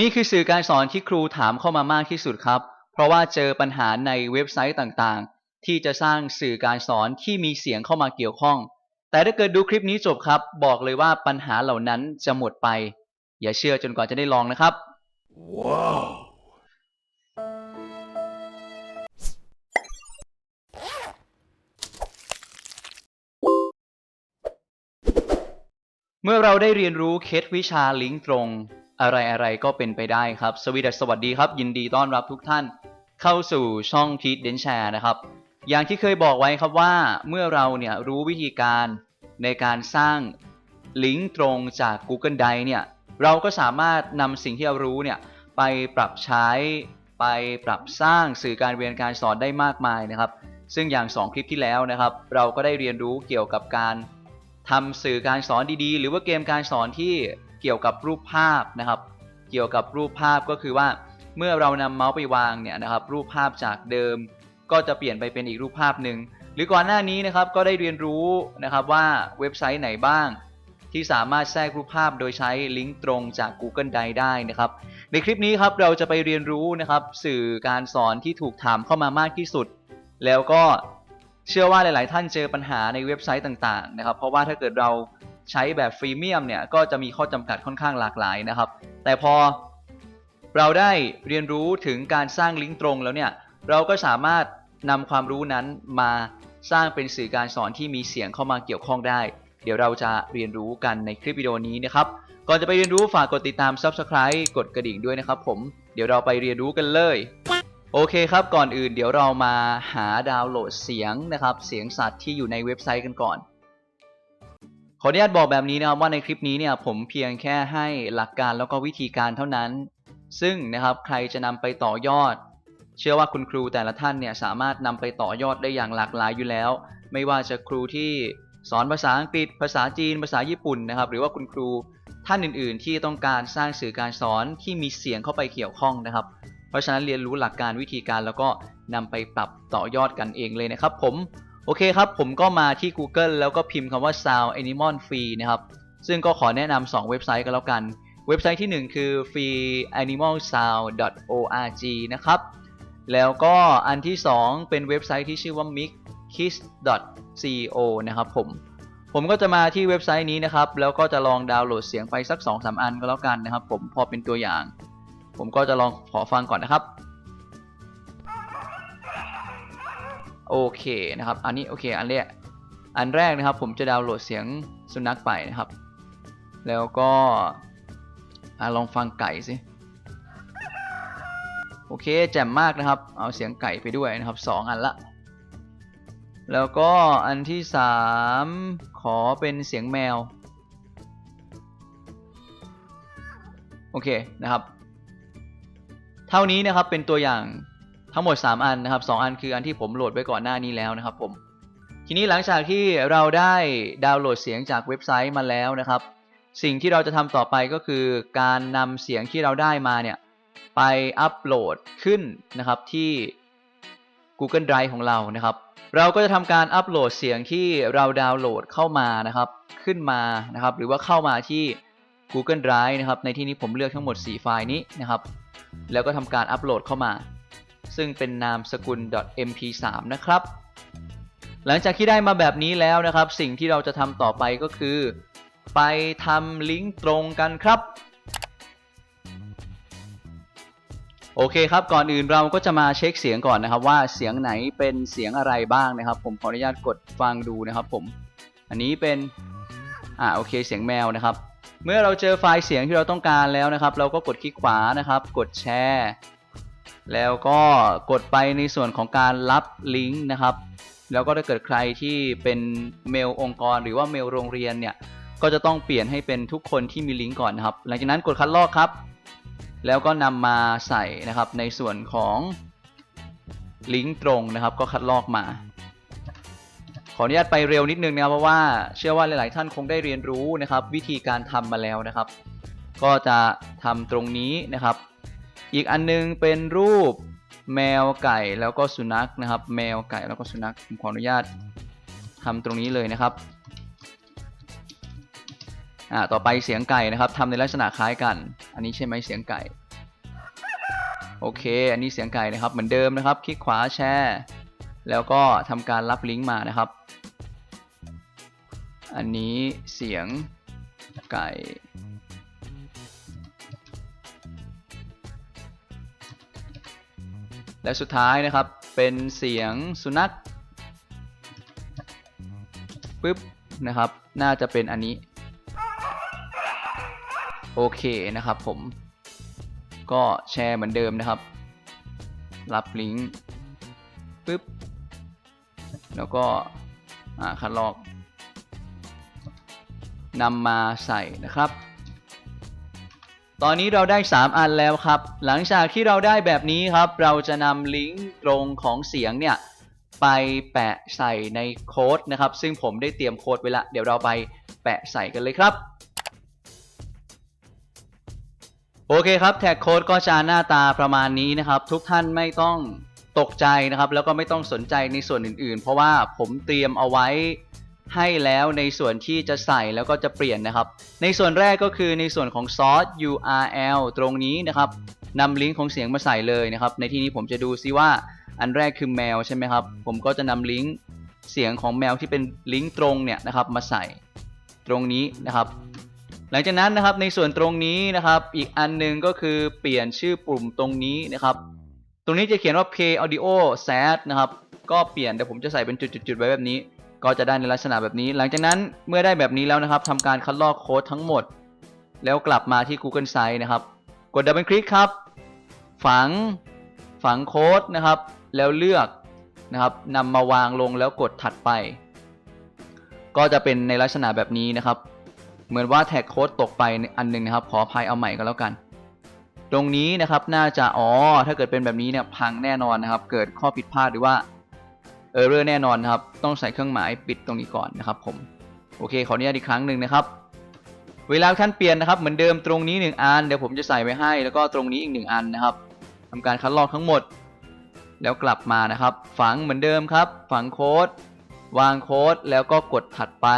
นี่คือสื่อการสอนที่ครูถามเข้ามามากที่สุดครับ เพราะว่าเจอปัญหาในเว็บไซต์ต่างๆ ที่จะสร้างสื่อการสอนที่มีเสียงเข้ามาเกี่ยวข้อง แต่ถ้าเกิดดูคลิปนี้จบครับ บอกเลยว่าปัญหาเหล่านั้นจะหมดไป อย่าเชื่อจนกว่าจะได้ลองนะครับเมื่อเราได้เรียนรู้เคล็ดวิชาลิงก์ตรง อะไรอะไรก็เป็นไปได้ครับสวีดัสสวัสดีครับ ยินดีต้อนรับทุกท่าน เข้าสู่ช่องที d เดนแชร์นะครับ อย่างที่เคยบอกไว้ครับว่าเมื่อเราเนี่ยรู้วิธีการในการสร้างลิงก์ตรงจาก Google Drive เนี่ยเราก็สามารถนำสิ่งที่เรารู้เนี่ยไปปรับใช้ไปปรับสร้างสื่อการเรียนการสอนได้มากมายนะครับ ซึ่งอย่าง 2 คลิปที่แล้วนะครับ เราก็ได้เรียนรู้เกี่ยวกับการทำสื่อการสอนดีๆ หรือว่าเกมการสอนที่ เกี่ยวกับรูปภาพนะครับ เกี่ยวกับรูปภาพก็คือว่าเมื่อเรานำเมาส์ไปวางเนี่ยนะครับ รูปภาพจากเดิม ก็จะเปลี่ยนไปเป็นอีกรูปภาพหนึ่งหรือก่อนหน้านี้นะครับก็ได้เรียนรู้นะครับว่าเว็บไซต์ไหนบ้าง ที่สามารถแทรกรูปภาพโดยใช้ลิงก์ตรงจาก Google Drive ได้นะครับ ในคลิปนี้ครับเราจะไปเรียนรู้นะครับสื่อการสอนที่ถูกถามเข้ามามากที่สุด แล้วก็เชื่อว่าหลาย ๆ ท่านเจอปัญหาในเว็บไซต์ต่าง ๆ นะครับ เพราะว่าถ้าเกิดเรา ใช้แบบฟรีเมียมเนี่ยก็จะมีข้อจำกัดค่อนข้างหลากหลายนะครับ แต่พอเราได้เรียนรู้ถึงการสร้างลิงก์ตรงแล้วเนี่ยเราก็สามารถนำความรู้นั้นมาสร้างเป็นสื่อการสอนที่มีเสียงเข้ามาเกี่ยวข้องได้ เดี๋ยวเราจะเรียนรู้กันในคลิปวิดีโอนี้นะครับ ก่อนจะไปเรียนรู้ฝากกดติดตาม Subscribe กดกระดิ่งด้วยนะครับผม เดี๋ยวเราไปเรียนรู้กันเลย โอเคครับ ก่อนอื่นเดี๋ยวเรามาหาดาวน์โหลดเสียงนะครับ เสียงสัตว์ที่อยู่ในเว็บไซต์กันก่อน ขออนุญาตบอกแบบนี้นะครับว่าในคลิปนี้เนี่ยผมเพียงแค่ให้หลักการแล้วก็วิธีการเท่านั้น ซึ่งนะครับใครจะนำไปต่อยอด เชื่อว่าคุณครูแต่ละท่านเนี่ยสามารถนำไปต่อยอดได้อย่างหลากหลายอยู่แล้ว ไม่ว่าจะครูที่สอนภาษาอังกฤษ ภาษาจีน ภาษาญี่ปุ่นนะครับ หรือว่าคุณครูท่านอื่น ๆ ที่ต้องการสร้างสื่อการสอนที่มีเสียงเข้าไปเกี่ยวข้องนะครับ เพราะฉะนั้นเรียนรู้หลักการวิธีการแล้วก็นำไปปรับต่อยอดกันเองเลยนะครับ ผม โอเคครับ ผมก็มาที่ Google แล้วก็พิมพ์คำว่า Sound Animal Free นะครับ ซึ่งก็ขอแนะนำ2เว็บไซต์กันแล้วกัน เว็บไซต์ที่ 1 คือ freeanimalsound.org นะครับ แล้วก็อันที่ 2 เป็นเว็บไซต์ที่ชื่อว่า mixkiss.co นะครับผม ผมก็จะมาที่เว็บไซต์นี้นะครับ แล้วก็จะลองดาวน์โหลดเสียงไปสัก 2-3 อันก็แล้วกันนะครับ ผมพอเป็นตัวอย่าง ผมก็จะลองขอฟังก่อนนะครับ โอเคนะครับ อันนี้โอเค อันแรก อันแรกนะครับ ผมจะดาวน์โหลดเสียงสุนัขไปนะครับ แล้วก็อลองฟังไก่สิโอเคแจ่มมากนะครับ เอาเสียงไก่ไปด้วยนะครับสองอันละ แล้วก็อันที่สามขอเป็นเสียงแมว โอเคนะครับ เท่านี้นะครับเป็นตัวอย่าง ทั้งหมด 3 อันนะครับ 2 อันคืออันที่ผมโหลดไว้ก่อนหน้านี้แล้วนะครับผม ทีนี้หลังจากที่เราได้ดาวน์โหลดเสียงจากเว็บไซต์มาแล้วนะครับ สิ่งที่เราจะทำต่อไปก็คือการนำเสียงที่เราได้มาเนี่ยไปอัปโหลดขึ้นนะครับที่ Google Drive ของเรานะครับ เราก็จะทำการอัปโหลดเสียงที่เราดาวน์โหลดเข้ามานะครับ ขึ้นมานะครับ หรือว่าเข้ามาที่ Google Drive นะครับ ในที่นี้ผมเลือกทั้งหมด 4 ไฟล์นี้นะครับ แล้วก็ทำการอัปโหลดเข้ามา ซึ่งเป็นนามสกุล .mp3 นะครับ หลังจากที่ได้มาแบบนี้แล้วนะครับ สิ่งที่เราจะทำต่อไปก็คือ ไปทำลิงก์ตรงกันครับ โอเคครับก่อนอื่นเราก็จะมาเช็คเสียงก่อนนะครับ ว่าเสียงไหนเป็นเสียงอะไรบ้างนะครับ ผมขออนุญาตกดฟังดูนะครับผม อันนี้เป็น อ่าโอเคเสียงแมวนะครับ เมื่อเราเจอไฟล์เสียงที่เราต้องการแล้วนะครับ เราก็กดคลิกขวานะครับ กดแชร์ แล้วก็กดไปในส่วนของการรับลิงก์นะครับ แล้วก็ถ้าเกิดใครที่เป็นเมลองค์กร หรือว่าเมลโรงเรียนเนี่ยก็จะต้องเปลี่ยนให้เป็นทุกคนที่มีลิงก์ก่อนนะครับ หลังจากนั้นกดคัดลอกครับ แล้วก็นำมาใส่นะครับในส่วนของลิงก์ตรงนะครับก็คัดลอกมา ขออนุญาตไปเร็วนิดนึงนะครับเพราะว่าเชื่อว่าหลาย ๆ ท่านคงได้เรียนรู้นะครับ วิธีการทำมาแล้วนะครับ ก็จะทำตรงนี้นะครับ อีกอันนึงเป็นรูปแมวไก่แล้วก็สุนัขนะครับ แมวไก่แล้วก็สุนัขผมขออนุญาตทำตรงนี้เลยนะครับอ่าต่อไปเสียงไก่นะครับทำในลักษณะคล้ายกัน อันนี้ใช่ไหมเสียงไก่โอเค อันนี้เสียงไก่นะครับเหมือนเดิมนะครับ คลิกขวาแชร์ แล้วก็ทำการรับลิงก์มานะครับ อันนี้เสียงไก่ และสุดท้ายนะครับเป็นเสียงสุนัขปึ๊บนะครับ น่าจะเป็นอันนี้ โอเคนะครับผม ก็แชร์เหมือนเดิมนะครับ รับลิงก์ปึ๊บ แล้วก็คัดลอกนำมาใส่นะครับ ตอนนี้เราได้ 3 อันแล้วครับ หลังจากที่เราได้แบบนี้ครับ เราจะนำลิงก์ตรงของเสียงเนี่ย ไปแปะใส่ในโค้ดนะครับ ซึ่งผมได้เตรียมโค้ดไว้ละ เดี๋ยวเราไปแปะใส่กันเลยครับโอเคครับแท็กโค้ดก็จะหน้าตาประมาณนี้นะครับ ทุกท่านไม่ต้องตกใจนะครับ แล้วก็ไม่ต้องสนใจในส่วนอื่นๆ เพราะว่าผมเตรียมเอาไว้ ให้แล้วในส่วนที่จะใส่แล้วก็จะเปลี่ยนนะครับ ในส่วนแรกก็คือในส่วนของซอส URL ตรงนี้นะครับนำลิงก์ของเสียงมาใส่เลยนะครับ ในที่นี้ผมจะดูซิว่าอันแรกคือแมวใช่ไหมครับ ผมก็จะนำลิงก์เสียงของแมวที่เป็นลิงก์ตรงเนี่ยนะครับมาใส่ตรงนี้นะครับ หลังจากนั้นนะครับในส่วนตรงนี้นะครับ อีกอันหนึงก็คือเปลี่ยนชื่อปุ่มตรงนี้นะครับ ตรงนี้จะเขียนว่า play audio sad นะครับ ก็เปลี่ยนเดี๋ยวผมจะใส่เป็นจุดๆไว้แบบนี้ ก็จะได้ในลักษณะแบบนี้ หลังจากนั้นเมื่อได้แบบนี้แล้วนะครับทำการคัดลอกโค้ดทั้งหมด แล้วกลับมาที่ Google Sites นะครับ กดดับเบิลคลิกครับ ฝัง ฝังโค้ดนะครับ แล้วเลือกนะครับนำมาวางลงแล้วกดถัดไป ก็จะเป็นในลักษณะแบบนี้นะครับ เหมือนว่าแท็กโค้ดตกไปอันหนึงนะครับ ขออภัยเอาใหม่ก็แล้วกัน ตรงนี้นะครับน่าจะอ๋อถ้าเกิดเป็นแบบนี้เนี่ยพังแน่นอนนะครับ เกิดข้อผิดพลาดหรือว่า เออร์เรอร์แน่นอนครับ ต้องใส่เครื่องหมายปิดตรงนี้ก่อนนะครับผม โอเค ขออนุญาตอีกครั้งหนึ่งนะครับ เวลาท่านเปลี่ยนนะครับ เหมือนเดิมตรงนี้ 1 อัน เดี๋ยวผมจะใส่ไว้ให้ แล้วก็ตรงนี้อีก 1 อันนะครับทำการคัดลอกทั้งหมด แล้วกลับมานะครับ ฝังเหมือนเดิมครับ ฝังโค้ด วางโค้ด แล้วก็กดถัดไป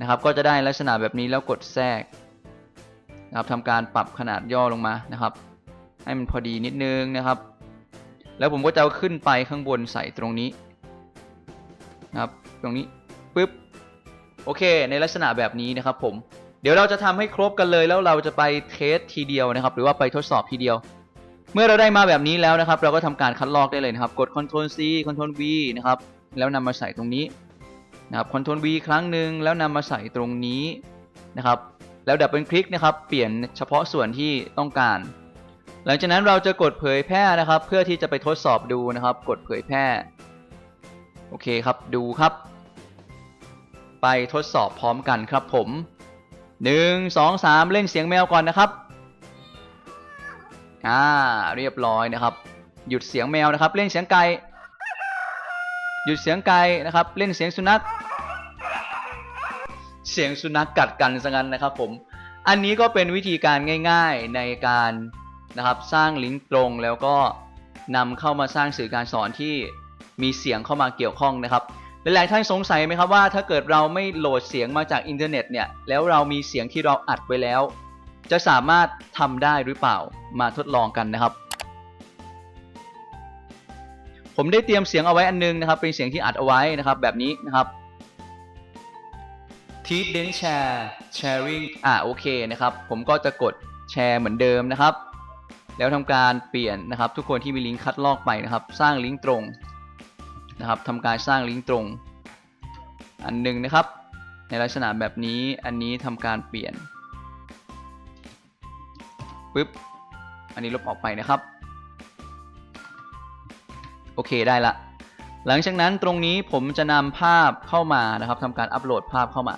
นะครับ ก็จะได้ลักษณะแบบนี้แล้วกดแทรกนะครับทำการปรับขนาดย่อลงมานะครับ ให้มันพอดีนิดนึงนะครับ แล้วผมก็จะเอาขึ้นไปข้างบนใส่ตรงนี้นะครับตรงนี้ปึ๊บโอเค ในลักษณะแบบนี้นะครับผมเดี๋ยวเราจะทำให้ครบกันเลยแล้วเราจะไปเทสทีเดียวนะครับ หรือว่าไปทดสอบทีเดียว เมื่อเราได้มาแบบนี้แล้วนะครับ เราก็ทำการคัดลอกได้เลยนะครับ กด Ctrl C Ctrl V นะครับแล้วนำมาใส่ตรงนี้นะครับ Ctrl V ครั้งหนึ่งแล้วนำมาใส่ตรงนี้นะครับ แล้วดับเบิลคลิกนะครับ เปลี่ยนเฉพาะส่วนที่ต้องการ หลังจากนั้นเราจะกดเผยแพร่นะครับ เพื่อที่จะไปทดสอบดูนะครับ กดเผยแพร่ โอเคครับดูครับ ไปทดสอบพร้อมกันครับผม 1 2 3 เล่นเสียงแมวก่อนนะครับอ่าเรียบร้อยนะครับ หยุดเสียงแมวนะครับ เล่นเสียงไก่หยุดเสียงไก่นะครับ เล่นเสียงสุนัข เสียงสุนัขกัดกันซะงั้นนะครับผม อันนี้ก็เป็นวิธีการง่าย ๆในการ นะครับ สร้างลิงก์ตรงแล้วก็นำเข้ามาสร้างสื่อการสอนที่มีเสียงเข้ามาเกี่ยวข้องนะครับหลายๆท่านสงสัยไหมครับว่าถ้าเกิดเราไม่โหลดเสียงมาจากอินเทอร์เน็ตเนี่ยแล้วเรามีเสียงที่เราอัดไว้แล้ว จะสามารถทำได้หรือเปล่ามาทดลองกันนะครับ ผมได้เตรียมเสียงเอาไว้อันนึงนะครับ เป็นเสียงที่อัดเอาไว้นะครับแบบนี้นะครับทีเดนแชร์แชร์ริงอ่าโอเคนะครับ ผมก็จะกดแชร์เหมือนเดิมนะครับ แล้วทำการเปลี่ยนนะครับ ทุกคนที่มีลิงก์คัดลอกไปนะครับ สร้างลิงก์ตรงนะครับทำการสร้างลิงก์ตรง อันหนึ่งนะครับ ในลักษณะแบบนี้อันนี้ทำการเปลี่ยนปึ๊บอันนี้ลบออกไปนะครับ โอเคได้ละ หลังจากนั้นตรงนี้ผมจะนำภาพเข้ามานะครับทำการอัปโหลดภาพเข้ามา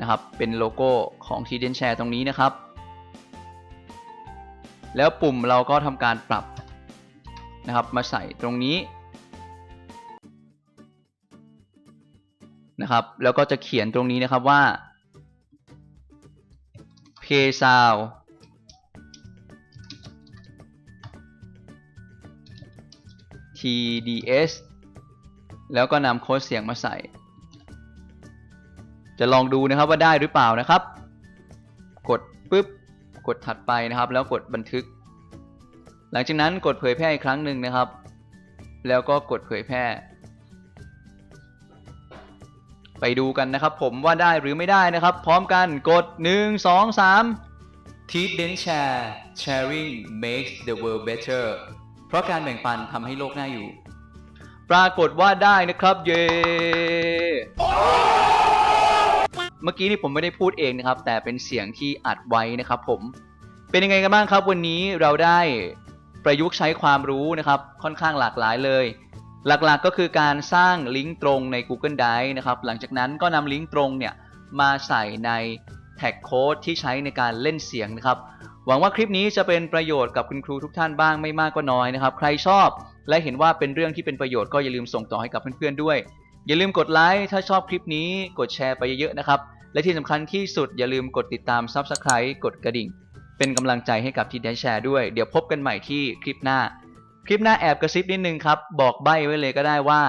นะครับ เป็นโลโก้ของ t d n Share ตรงนี้นะครับ แล้วปุ่มเราก็ทำการปรับนะครับมาใส่ตรงนี้นะครับ แล้วก็จะเขียนตรงนี้นะครับว่า p a y Sound TDS แล้วก็นำโค้ดเสียงมาใส่ จะลองดูนะครับว่าได้หรือเปล่านะครับ กดปุ๊บ กดถัดไปนะครับ แล้วกดบันทึก หลังจากนั้นกดเผยแพร่อีกครั้งหนึ่งนะครับ แล้วก็กดเผยแพร่ ไปดูกันนะครับ ผมว่าได้หรือไม่ได้นะครับ พร้อมกันกด 1 2 3 Teach then share sharing makes the world better เพราะการแบ่งปันทำให้โลกน่าอยู่ ปรากฏว่าได้นะครับ เย้ เมื่อกี้นี่ผมไม่ได้พูดเองนะครับ แต่เป็นเสียงที่อัดไว้นะครับผมเป็นยังไงกันบ้างครับ วันนี้เราได้ประยุกต์ใช้ความรู้นะครับ ค่อนข้างหลากหลายเลย หลักๆก็คือการสร้างลิงก์ตรงใน Google Drive นะครับ หลังจากนั้นก็นำลิงก์ตรงเนี่ยมาใส่ในแท็กโค้ดที่ใช้ในการเล่นเสียงนะครับ หวังว่าคลิปนี้จะเป็นประโยชน์กับคุณครูทุกท่านบ้างไม่มากก็น้อยนะครับ ใครชอบและเห็นว่าเป็นเรื่องที่เป็นประโยชน์ก็อย่าลืมส่งต่อให้กับเพื่อนๆด้วย อย่าลืมกดไลค์ถ้าชอบคลิปนี้กดแชร์ไปเยอะๆนะครับ และที่สำคัญที่สุดอย่าลืมกดติดตาม Subscribe กดกระดิ่ง เป็นกำลังใจให้กับทีแดนแชร์ด้วย เดี๋ยวพบกันใหม่ที่คลิปหน้า คลิปหน้าแอบกระซิบนิดนึงครับ บอกใบ้ไว้เลยก็ได้ว่า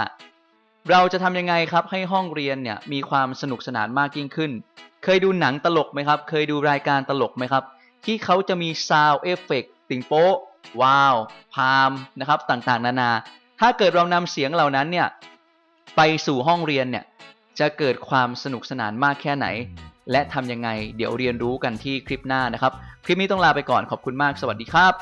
เราจะทำยังไงครับให้ห้องเรียนเนี่ยมีความสนุกสนานมากยิ่งขึ้น เคยดูหนังตลกไหมครับ เคยดูรายการตลกไหมครับ ที่เขาจะมีซาวเอฟเฟกติงโป๊ว้าว พามนะครับต่างๆ นานา ถ้าเกิดเรานำเสียงเหล่านั้นเนี่ย ไปสู่ห้องเรียนเนี่ยจะเกิดความสนุกสนานมากแค่ไหน และทำยังไง เดี๋ยวเรียนรู้กันที่คลิปหน้านะครับ คลิปนี้ต้องลาไปก่อนขอบคุณมากสวัสดีครับ